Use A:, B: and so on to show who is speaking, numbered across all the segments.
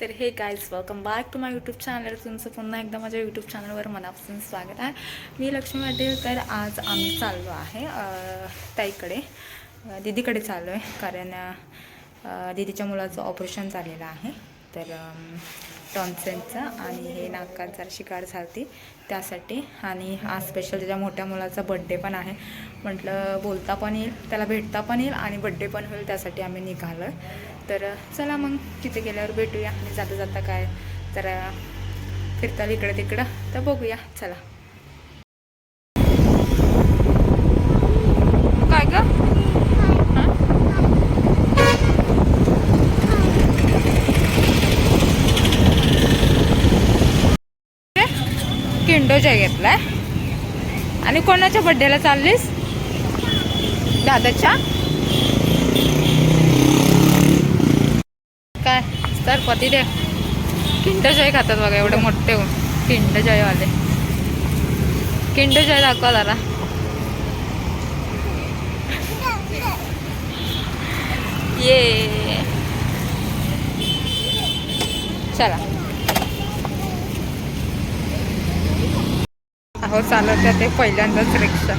A: तर hey guys welcome back to my YouTube channel तुमचं पुन्हा एकदा माझ्या यूट्यूब चॅनलवर मनापासून स्वागत आहे. मी लक्ष्मी वाटेल तर आज आम्ही चाललो आहे ताईकडे. दीदीकडे चाललो आहे कारण दीदीच्या मुलाचं ऑपरेशन झालेलं आहे. तर टॉन्सेनचं आणि हे नाकात जरा शिकार झालती. त्यासाठी आणि आज स्पेशल त्याच्या मोठ्या मुलाचा बड्डे पण आहे. म्हटलं बोलता पण येईल त्याला भेटता पण येईल आणि बड्डे पण होईल त्यासाठी आम्ही निघालो आहे तर चला मग तिथे गेल्यावर भेटूया. आणि जाता जाता काय जरा फिरताल इकडं तिकडं तर बघूया. चला. काय ग? किंडोजय घेतलाय. आणि कोणाच्या बड्डेला चाललीस? दादाच्या काय तर पती दे किंडजय खातात बघा एवढे मोठे होऊन. किंडजयवाले किंडजय दाखवा जरा. ये. चला. अहो चालत ते पहिल्यांदाच रिक्षा.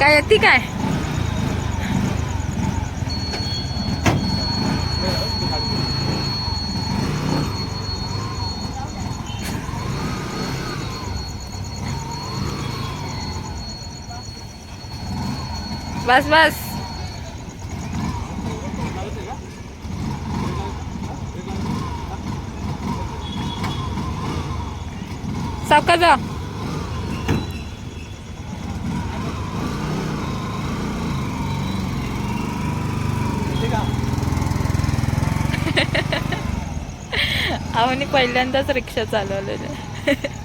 A: काय येते काय? बस बस सावका जा आवनी पहिल्यांदाच रिक्षा चालवलेली.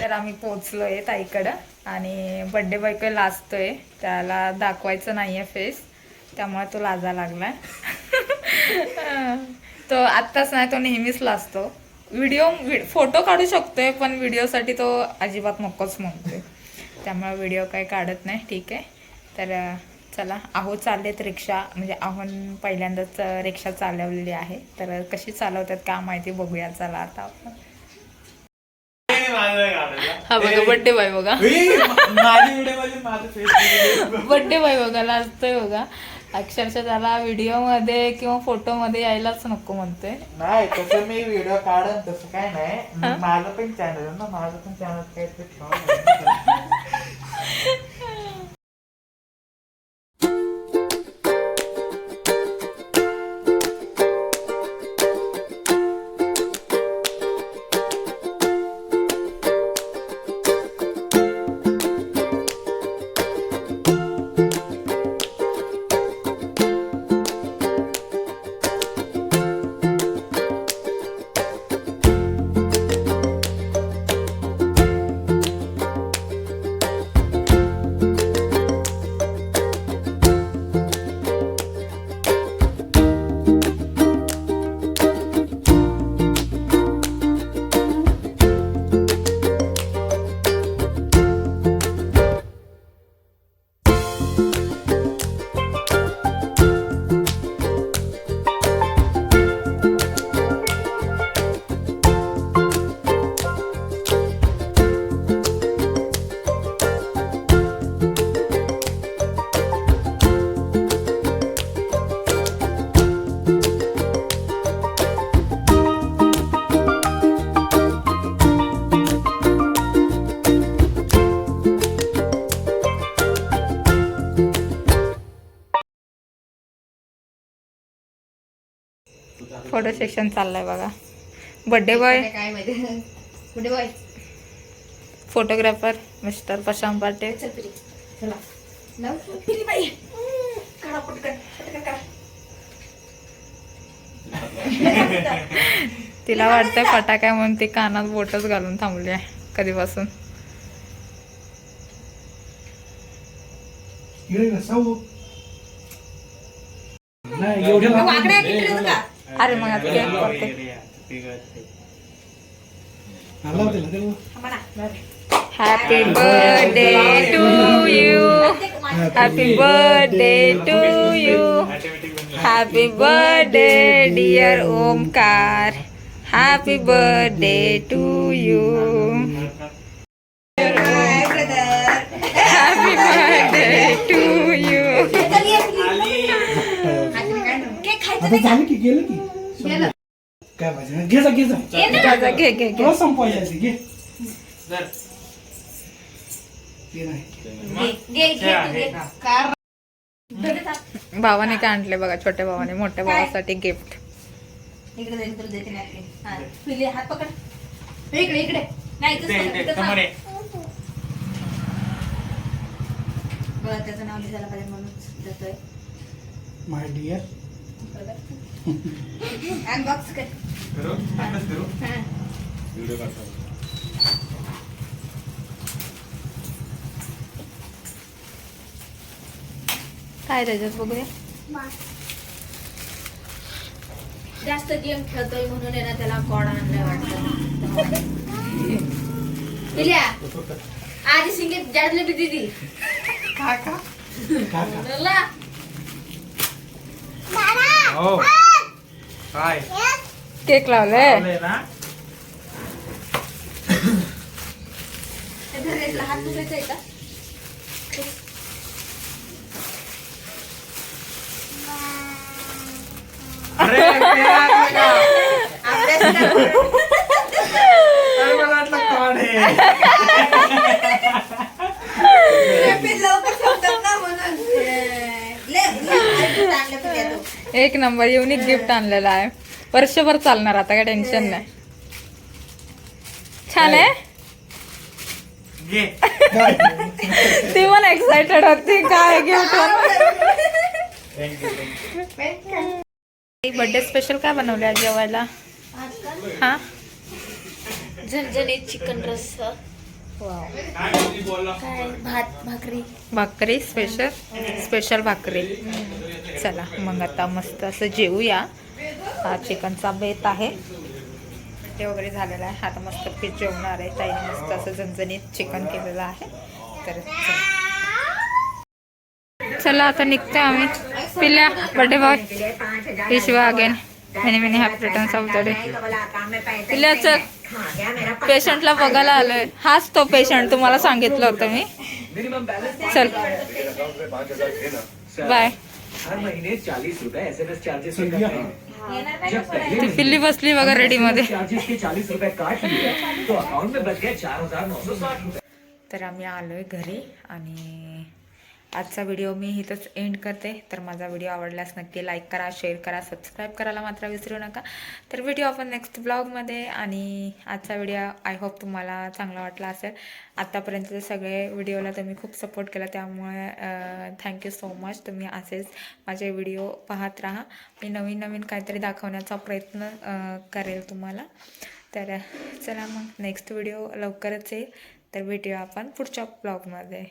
A: तर आम्ही पोचलोय ताईकडं आणि बड्डे बॉय काही लाजतोय. त्याला दाखवायचं नाही आहे फेस त्यामुळे तो लाजा लागला तो आत्ताच नाही तो नेहमीच लाजतो. व्हिडिओ फोटो काढू शकतोय पण व्हिडिओसाठी तो अजिबात नकोच म्हणतोय. त्यामुळे व्हिडिओ काही काढत नाही. ठीक आहे. तर चला. आहो चाललेत रिक्षा. म्हणजे आहोन पहिल्यांदाच रिक्षा चालवलेली आहे. तर कशी चालवतात का माहिती बघूया. चला आता आपण. हा बघा बड्डे बॉय बघा. बड्डे बॉय बघा. लाजतोय बघा अक्षरशः त्याला व्हिडिओमध्ये किंवा फोटो मध्ये यायलाच नको म्हणतोय.
B: नाही तसं मी व्हिडिओ काढन तसं काय नाही. माझं पण चॅनल आहे ना माझं पण चॅनल काहीतरी
A: फोटो सेक्शन चाललंय बघा. बड्डे बॉय
C: काय माहिती? कुठे bye
A: photographer mister Prashant Pate तिला वाटतंय फटाका म्हणून ती कानात बोटच घालून थांबली आहे कधीपासून.
B: नाही एवढं
C: वाकड्या किती रे तुला
A: अरे मग आता केक करते
B: आला होता ना
C: थांबा ना
A: happy birthday to you happy birthday to you happy birthday dear Omkar happy birthday to you happy birthday to you
D: आता झालं की गेलं की.
C: गेलं.
D: काय पाहिजे? घे जा घे जा.
A: घे घे घे
D: तुला संपवायचे ते, ते
B: ना.
A: भावाने काय आणले बघा छोट्या भावाने मोठ्या भावासाठी गिफ्ट
C: इकडे जाईल तुला देते napkin. हा, पिली हात पकड. इकडे इकडे. नाही इथंच
B: इथे,
C: पकड,
B: इथे,
C: इथंच
B: समोर
C: थांब.
B: ये.
C: बघा त्याचं नाव लिहायला पाहिजे म्हणून. देतोय
D: माय डिअर
C: अनबॉक्स कर.
B: करू? आताच करू?
C: हा.
A: काय त्याच्यात बघूया
C: जास्त गेम खेळतोय म्हणून आहे ना त्याला कॉड आणलाय वाटतं. पिल्या आधी सिंगीत जाजले बी दिदी.
A: केक लावलंय
B: ना
C: ते धरायला हात दुखायचा आहे का
B: अरे ते लागलं का?
C: अभ्यास कर.
B: अरे मला वाटलं कॉड आहे
C: ते लवकर संपतात ना म्हणून ले, ले, चांगलं पिल्या तो.
A: एक नंबर युनिक गिफ्ट आणलेला आहे. वर्षभर चालणार आता काय टेन्शन नाही. छान आहे? ती पण एक्साइटेड होती. काय गिफ्ट बर्थडे स्पेशल काय बनवले आज जेवायला?
C: आज का?
A: हा?
C: झणझणीत चिकन रस्सा. भात भाकरी
A: भाकरी स्पेशल स्पेशल भाकरी. चला मग आता मस्त असं जेवूया. हा चिकनचा बेत आहे. ते वगैरे झालेला आहे. आता मस्त पीठ जेवणार आहे. ताईने मस्त असं झणझणीत चिकन केलेलं आहे. तर चला. आता निघतोय आम्ही. पिल्या. Birthday boy Vishwa again many many happy returns of the day पिल्ल्या पेशंटला बघायला आलोय. हाच तो पेशंट तुम्हाला सांगितलं होतं मी. चल. बाय. ती पिल्ली बसली बघा रेडी मध्ये तर आम्ही आलोय घरी आणि आजचा व्हिडिओ मी इथंच एंड करते. तर माझा व्हिडिओ आवडल्यास नक्की लाईक करा शेअर करा सबस्क्राईब करायला मात्र विसरू नका. तर व्हिडिओ आपण नेक्स्ट ब्लॉगमध्ये आणि आजचा व्हिडिओ आय होप तुम्हाला चांगला वाटला असेल. आत्तापर्यंतचे सगळे व्हिडिओला तुम्ही खूप सपोर्ट केला. त्यामुळे थँक्यू सो मच तुम्ही असेच माझे व्हिडिओ पाहत राहा. मी नवीन नवीन काहीतरी दाखवण्याचा प्रयत्न करेल तुम्हाला. तर चला मग नेक्स्ट व्हिडिओ लवकरच येईल. तर भेटूया आपण पुढच्या ब्लॉगमध्ये